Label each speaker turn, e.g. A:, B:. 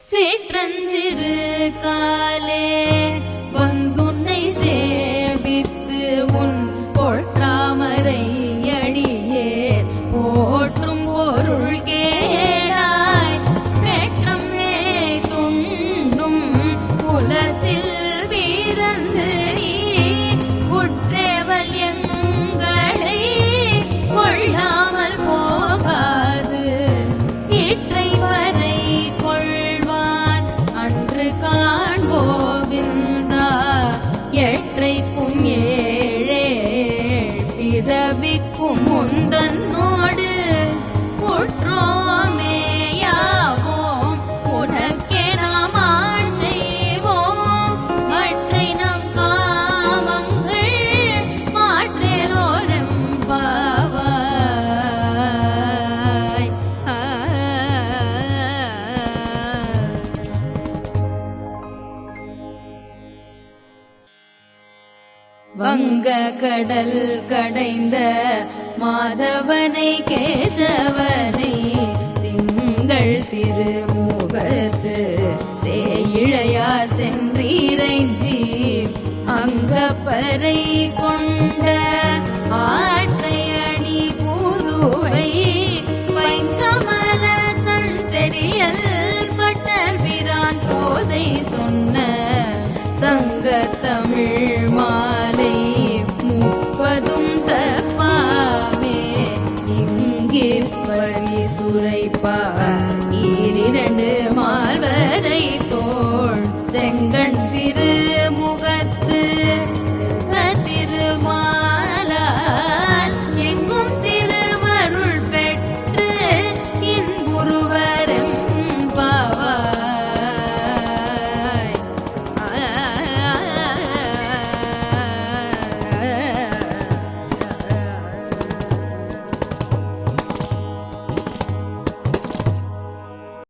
A: சீற்றஞ்சிறு காலே. காண்போவிந்தா எற்றைக்கும் ஏழே பிறவிக்கும் முந்தன்னோ வங்க கடல் கடைந்த மாதவனை கேசவனை திங்கள் திருமுகத்து சேயிழையார் சென்றீரைஞ்சி அங்கப்பறை கொண்ட ஆற்றை அணி பூதுவை வைக்கமல தன் தெரியல் பட்டர் பிரான் போதை சொன்ன சங்க மாவரி சுரைப்பார் ஈரிரண்டு மால்வரை தோள். செங்கண் திருமுகத்து